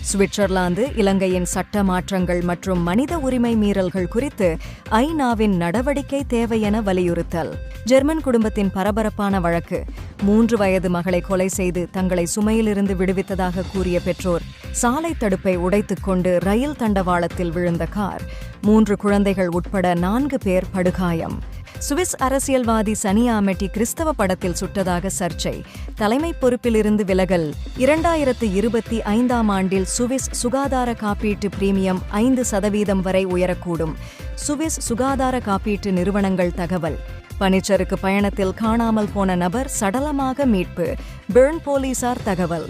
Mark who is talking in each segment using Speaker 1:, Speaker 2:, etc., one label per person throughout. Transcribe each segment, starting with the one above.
Speaker 1: Switzerland இலங்கையின் சட்ட மாற்றங்கள் மற்றும் மனித உரிமை மீறல்கள் குறித்து ஐநாவின் நடவடிக்கை தேவை என வலியுறுத்தல். ஜெர்மன் குடும்பத்தின் பரபரப்பான வழக்கு. மூன்று வயது மகளை கொலை செய்து தங்களை சுமையிலிருந்து விடுவித்ததாக கூறிய பெற்றோர் சாலை தடுப்பை உடைத்துக் கொண்டு ரயில் தண்டவாளத்தில் விழுந்த கார். மூன்று குழந்தைகள் உட்பட நான்கு பேர் படுகாயம். சுவிஸ் அரசியல்வாதி சனி ஆமெட்டி கிறிஸ்தவ படத்தில் சுட்டதாக சர்ச்சை. தலைமை பொறுப்பிலிருந்து விலகல். இரண்டாயிரத்து இருபத்தி ஐந்தாம் ஆண்டில் சுவிஸ் சுகாதார காப்பீட்டு பிரீமியம் ஐந்து சதவீதம் வரை உயரக்கூடும். சுவிஸ் சுகாதார காப்பீட்டு நிறுவனங்கள் தகவல். பனிச்சறுக்கு பயணத்தில் காணாமல் போன நபர் சடலமாக மீட்பு. பெர்ன் போலீசார் தகவல்.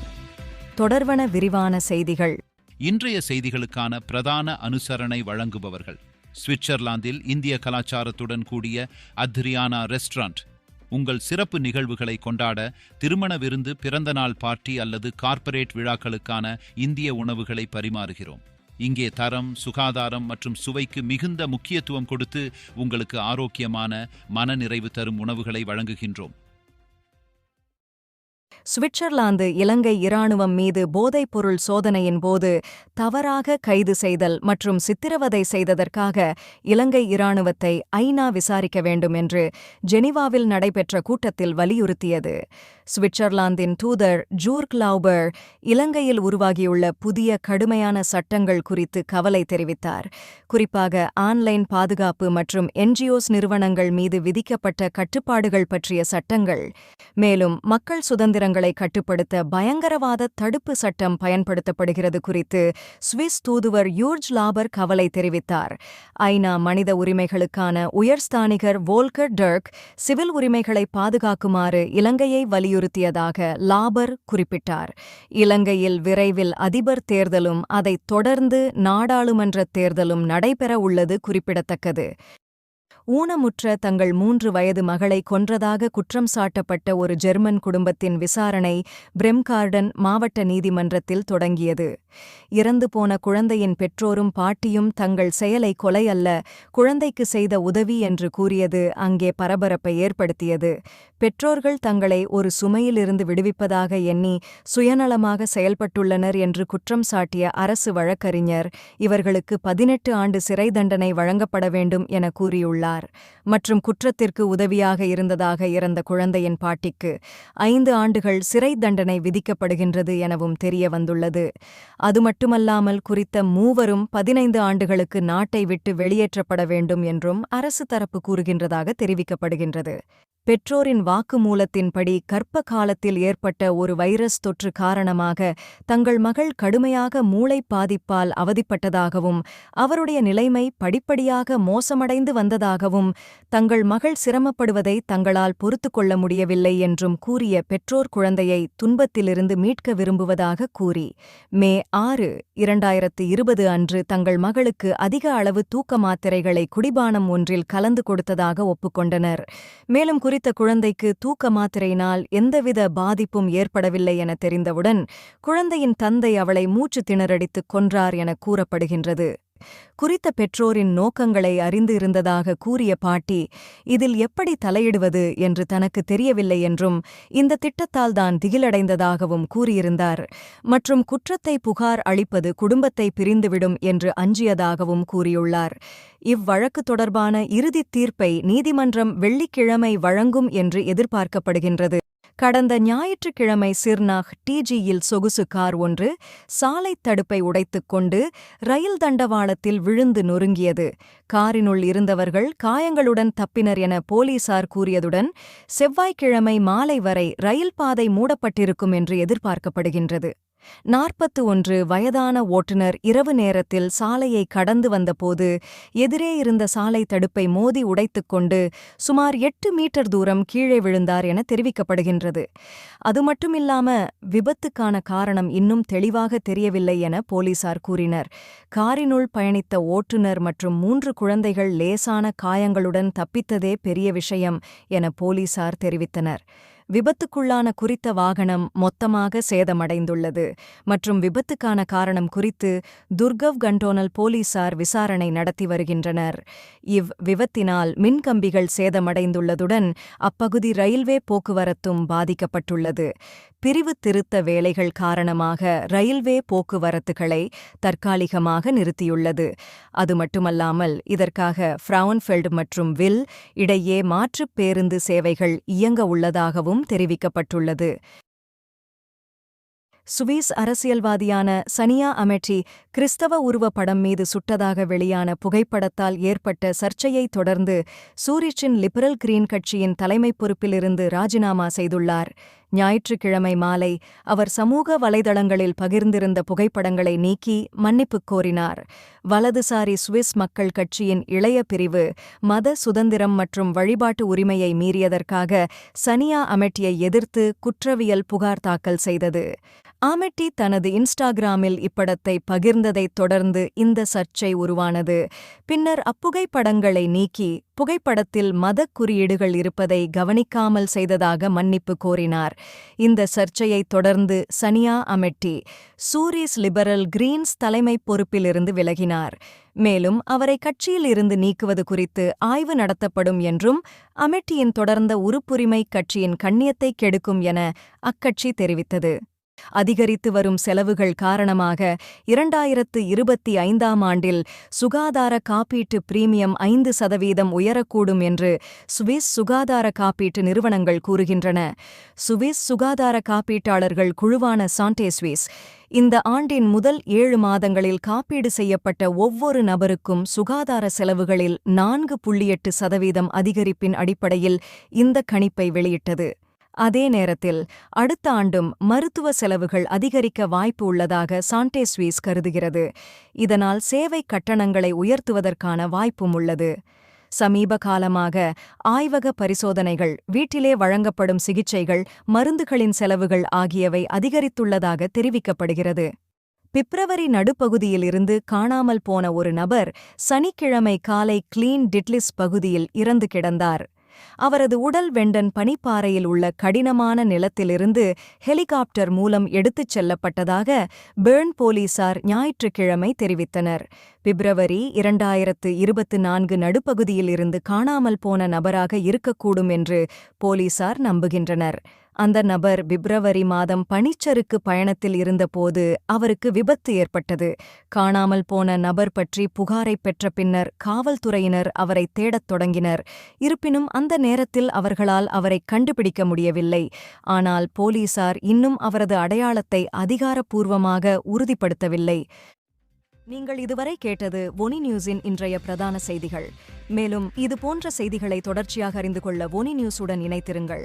Speaker 1: தொடர்வன விரிவான செய்திகள்.
Speaker 2: இன்றைய செய்திகளுக்கான பிரதான அனுசரணை வழங்குபவர்கள். சுவிட்சர்லாந்தில் இந்திய கலாச்சாரத்துடன் கூடிய அத்ரியானா ரெஸ்டாரண்ட். உங்கள் சிறப்பு நிகழ்வுகளை கொண்டாட திருமண விருந்து பிறந்தநாள் பார்ட்டி அல்லது கார்ப்பரேட் விழாக்களுக்கான இந்திய உணவுகளை பரிமாறுகிறோம். இங்கே தரம் சுகாதாரம் மற்றும் சுவைக்கு மிகுந்த முக்கியத்துவம் கொடுத்து உங்களுக்கு ஆரோக்கியமான மனநிறைவு தரும் உணவுகளை வழங்குகின்றோம்.
Speaker 1: சுவிட்சர்லாந்து இலங்கை இராணுவம் மீது போதைப்பொருள் சோதனையின் போது தவறாக கைது செய்தல் மற்றும் சித்திரவதை செய்ததற்காக இலங்கை இராணுவத்தை ஐநா விசாரிக்க வேண்டும் என்று ஜெனிவாவில் நடைபெற்ற கூட்டத்தில் வலியுறுத்தியது. சுவிட்சர்லாந்தின் தூதர் ஜூர் லாubர் இலங்கையில் உருவாகியுள்ள புதிய கடுமையான சட்டங்கள் குறித்து கவலை தெரிவித்தார். குறிப்பாக ஆன்லைன் பாதுகாப்பு மற்றும் என்ஜிஓஸ் நிறுவனங்கள் மீது விதிக்கப்பட்ட கட்டுப்பாடுகள் பற்றிய சட்டங்கள். மேலும் மக்கள் சுதந்திரங்களை கட்டுப்படுத்த பயங்கரவாத தடுப்பு சட்டம் பயன்படுத்தப்படுகிறது குறித்து சுவிஸ் தூதுவர் யூர்ஜ் லாபர் கவலை தெரிவித்தார். ஐநா மனித உரிமைகளுக்கான உயர்ஸ்தானிகர் வோல்கர் டர்க் சிவில் உரிமைகளை பாதுகாக்குமாறு இலங்கையை வலியுறுத்தியதாக லாபர் குறிப்பிட்டார். இலங்கையில் விரைவில் அதிபர் தேர்தலும் அதைத் தொடர்ந்து நாடாளுமன்ற தேர்தலும் நடைபெற உள்ளது குறிப்பிடத்தக்கது. ஊனமுற்ற தங்கள் மூன்று வயது மகளை கொன்றதாக குற்றம் சாட்டப்பட்ட ஒரு ஜெர்மன் குடும்பத்தின் விசாரணை பிரெம்கார்டன் மாவட்ட நீதிமன்றத்தில் தொடங்கியது. இறந்து போன குழந்தையின் பெற்றோரும் பாட்டியும் தங்கள் செயலை கொலை அல்ல குழந்தைக்கு செய்த உதவி என்று கூறியது அங்கே பரபரப்பை ஏற்படுத்தியது. பெற்றோர்கள் தங்களை ஒரு சுமையிலிருந்து விடுவிப்பதாக எண்ணி சுயநலமாக செயல்பட்டுள்ளனர் என்று குற்றம் சாட்டிய அரசு வழக்கறிஞர் இவர்களுக்கு பதினெட்டு ஆண்டு சிறை தண்டனை வழங்கப்பட வேண்டும் என கூறியுள்ளார். மற்றும் குற்றத்திற்கு உதவியாக இருந்ததாக இறந்த குழந்தையின் பாட்டிக்கு ஐந்து ஆண்டுகள் சிறை தண்டனை விதிக்கப்படுகின்றது எனவும் தெரிய வந்துள்ளது. அது மட்டுமல்லாமல் குறித்த மூவரும் பதினைந்து ஆண்டுகளுக்கு நாட்டை விட்டு வெளியேற்றப்பட வேண்டும் என்றும் அரசு தரப்பு கூறுகின்றதாக தெரிவிக்கப்படுகின்றது. பெற்றோரின் வாக்குமூலத்தின்படி கர்ப்ப காலத்தில் ஏற்பட்ட ஒரு வைரஸ் தொற்று காரணமாக தங்கள் மகள் கடுமையாக மூளை பாதிப்பால் அவதிப்பட்டதாகவும் அவருடைய நிலைமை படிப்படியாக மோசமடைந்து வந்ததாகவும் தங்கள் மகள் சிரமப்படுவதை தங்களால் பொறுத்துக்கொள்ள முடியவில்லை என்றும் கூறிய பெற்றோர் குழந்தையை துன்பத்திலிருந்து மீட்க விரும்புவதாக கூறி மே ஆறு இரண்டாயிரத்து இருபது அன்று தங்கள் மகளுக்கு அதிக அளவு தூக்க மாத்திரைகளை குடிபானம் ஒன்றில் கலந்து கொடுத்ததாக ஒப்புக்கொண்டனர். மேலும் குறித்த குழந்தைக்கு தூக்க மாத்திரையினால் எந்தவித பாதிப்பும் ஏற்படவில்லை என தெரிந்தவுடன் குழந்தையின் தந்தை அவளை மூச்சு திணறடித்துக் கொன்றார் என கூறப்படுகின்றது. குறித்த பெற்றோரின் நோக்கங்களை அறிந்து இருந்ததாக கூறிய பாட்டி இதில் எப்படி தலையிடுவது என்று தனக்கு தெரியவில்லை என்றும் இந்த திட்டத்தால் தான் திகிலடைந்ததாகவும் கூறியிருந்தார். மற்றும் குற்றத்தை புகார் அளிப்பது குடும்பத்தை பிரிந்துவிடும் என்று அஞ்சியதாகவும் கூறியுள்ளார். இவ்வழக்கு தொடர்பான இறுதித் தீர்ப்பை நீதிமன்றம் வெள்ளிக்கிழமை வழங்கும் என்று எதிர்பார்க்கப்படுகின்றது. கடந்த ஞாயிற்றுக்கிழமை சிர்னாக் டிஜியில் சொகுசு கார் ஒன்று சாலைத் தடுப்பை உடைத்துக் கொண்டு ரயில் தண்டவாளத்தில் விழுந்து நொறுங்கியது. காரினுள் இருந்தவர்கள் காயங்களுடன் தப்பினர் என போலீசார் கூறியதுடன் செவ்வாய்க்கிழமை மாலை வரை ரயில் பாதை மூடப்பட்டிருக்கும் என்று எதிர்பார்க்கப்படுகின்றது. நாற்பத்து ஒன்று வயதான ஓட்டுநர் இரவு நேரத்தில் சாலையை கடந்து வந்தபோது எதிரே இருந்த சாலை தடுப்பை மோதி உடைத்துக்கொண்டு சுமார் எட்டு மீட்டர் தூரம் கீழே விழுந்தார் என தெரிவிக்கப்படுகின்றது. அது மட்டுமில்லாம விபத்துக்கான காரணம் இன்னும் தெளிவாக தெரியவில்லை என போலீசார் கூறினர். காரினுள் பயணித்த ஓட்டுநர் மற்றும் மூன்று குழந்தைகள் லேசான காயங்களுடன் தப்பித்ததே பெரிய விஷயம் என போலீசார் தெரிவித்தனர். விபத்துக்குள்ளான குறித்த வாகனம் மொத்தமாக சேதமடைந்துள்ளது. மற்றும் விபத்துக்கான காரணம் குறித்து துர்கவ் கண்டோனல் போலீசார் விசாரணை நடத்தி வருகின்றனர். இவ் விபத்தினால் மின்கம்பிகள் சேதமடைந்துள்ளதுடன் அப்பகுதி ரயில்வே போக்குவரத்தும் பாதிக்கப்பட்டுள்ளது. பிரிவு திருத்த வேலைகள் காரணமாக ரயில்வே போக்குவரத்துகளை தற்காலிகமாக நிறுத்தியுள்ளது. அது மட்டுமல்லாமல் இதற்காக ஃப்ரவுன்ஃபெல்ட் மற்றும் வில் இடையே மாற்றுப் பேருந்து சேவைகள் இயங்க உள்ளதாகவும் தெரிவிக்கப்பட்டுள்ளது. சுவிஸ் அரசியல்வாதியான சனியா அமெட்டி கிறிஸ்தவ உருவ படம் மீது சுட்டதாக வெளியான புகைப்படத்தால் ஏற்பட்ட சர்ச்சையைத் தொடர்ந்து சூரிச்சின் லிபரல் கிரீன் கட்சியின் தலைமைப் பொறுப்பிலிருந்து ராஜினாமா செய்துள்ளார். ஞாயிற்றுக்கிழமை மாலை அவர் சமூக வலைதளங்களில் பகிர்ந்திருந்த புகைப்படங்களை நீக்கி மன்னிப்புக் கோரினார். வலதுசாரி சுவிஸ் மக்கள் கட்சியின் இளைய பிரிவு மத சுதந்திரம் மற்றும் வழிபாட்டு உரிமையை மீறியதற்காக சனியா அமெட்டியை எதிர்த்து குற்றவியல் புகார் தாக்கல் செய்தது. ஆமெட்டி தனது இன்ஸ்டாகிராமில் இப்படத்தை பகிர்ந்ததைத் தொடர்ந்து இந்த சர்ச்சை உருவானது. பின்னர் அப்புகைப்படங்களை நீக்கி புகைப்படத்தில் மதக் குறியீடுகள் இருப்பதை கவனிக்காமல் செய்ததாக மன்னிப்பு கோரினார். இந்த சர்ச்சையைத் தொடர்ந்து சனியா அமெட்டி சூரிஸ் லிபரல் கிரீன்ஸ் தலைமைப் பொறுப்பிலிருந்து விலகினார். மேலும் அவரை கட்சியில் இருந்து நீக்குவது குறித்து ஆய்வு நடத்தப்படும் என்றும் அமெட்டியின் தொடர்ந்த உறுப்புரிமை கட்சியின் கண்ணியத்தை கெடுக்கும் என அக்கட்சி தெரிவித்தது. அதிகரித்து வரும் செலவுகள் காரணமாக இரண்டாயிரத்து இருபத்தி ஐந்தாம் ஆண்டில் சுகாதார காப்பீட்டு பிரீமியம் ஐந்து சதவீதம் உயரக்கூடும் என்று சுவிஸ் சுகாதார காப்பீட்டு நிறுவனங்கள் கூறுகின்றன. சுவிஸ் சுகாதார காப்பீட்டாளர்கள் குழுவான சாண்டே சுவிஸ் இந்த ஆண்டின் முதல் ஏழு மாதங்களில் காப்பீடு செய்யப்பட்ட ஒவ்வொரு நபருக்கும் சுகாதார செலவுகளில் நான்கு புள்ளி எட்டு சதவீதம் அதிகரிப்பின் அடிப்படையில் இந்த கணிப்பை வெளியிட்டது. அதே நேரத்தில் அடுத்த ஆண்டும் மருத்துவ செலவுகள் அதிகரிக்க வாய்ப்பு உள்ளதாக சாண்டே ஸ்வீஸ் கருதுகிறது. இதனால் சேவை கட்டணங்களை உயர்த்துவதற்கான வாய்ப்பும் உள்ளது. சமீப காலமாக ஆய்வக பரிசோதனைகள் வீட்டிலே வழங்கப்படும் சிகிச்சைகள் மருந்துகளின் செலவுகள் ஆகியவை அதிகரித்துள்ளதாக தெரிவிக்கப்படுகிறது. பிப்ரவரி நடுப்பகுதியிலிருந்து காணாமல் போன ஒரு நபர் சனிக்கிழமை காலை கிளீன் டிட்லிஸ் பகுதியில் இறந்து கிடந்தார். அவரது உடல் வெண்டன் பனிப்பாறையில் உள்ள கடினமான நிலத்திலிருந்து ஹெலிகாப்டர் மூலம் எடுத்துச் செல்லப்பட்டதாக பேர்ன் போலீசார் ஞாயிற்றுக்கிழமை தெரிவித்தனர். பிப்ரவரி இரண்டாயிரத்து இருபத்து நான்கு நடுப்பகுதியில் இருந்து காணாமல் போன நபராக இருக்கக்கூடும் என்று போலீசார் நம்புகின்றனர். அந்த நபர் பிப்ரவரி மாதம் பனிச்சறுக்கு பயணத்தில் இருந்தபோது அவருக்கு விபத்து ஏற்பட்டது. காணாமல் போன நபர் பற்றி புகாரை பெற்ற பின்னர் காவல்துறையினர் அவரை தேடத் தொடங்கினர். இருப்பினும் அந்த நேரத்தில் அவர்களால் அவரை கண்டுபிடிக்க முடியவில்லை. ஆனால் போலீசார் இன்னும் அவரது அடையாளத்தை அதிகாரப்பூர்வமாக உறுதிப்படுத்தவில்லை. நீங்கள் இதுவரை கேட்டது ஒனி நியூஸின் இன்றைய பிரதான செய்திகள். மேலும் இது போன்ற செய்திகளை தொடர்ச்சியாக அறிந்து கொள்ள ஒனி நியூஸுடன் இணைத்திருங்கள்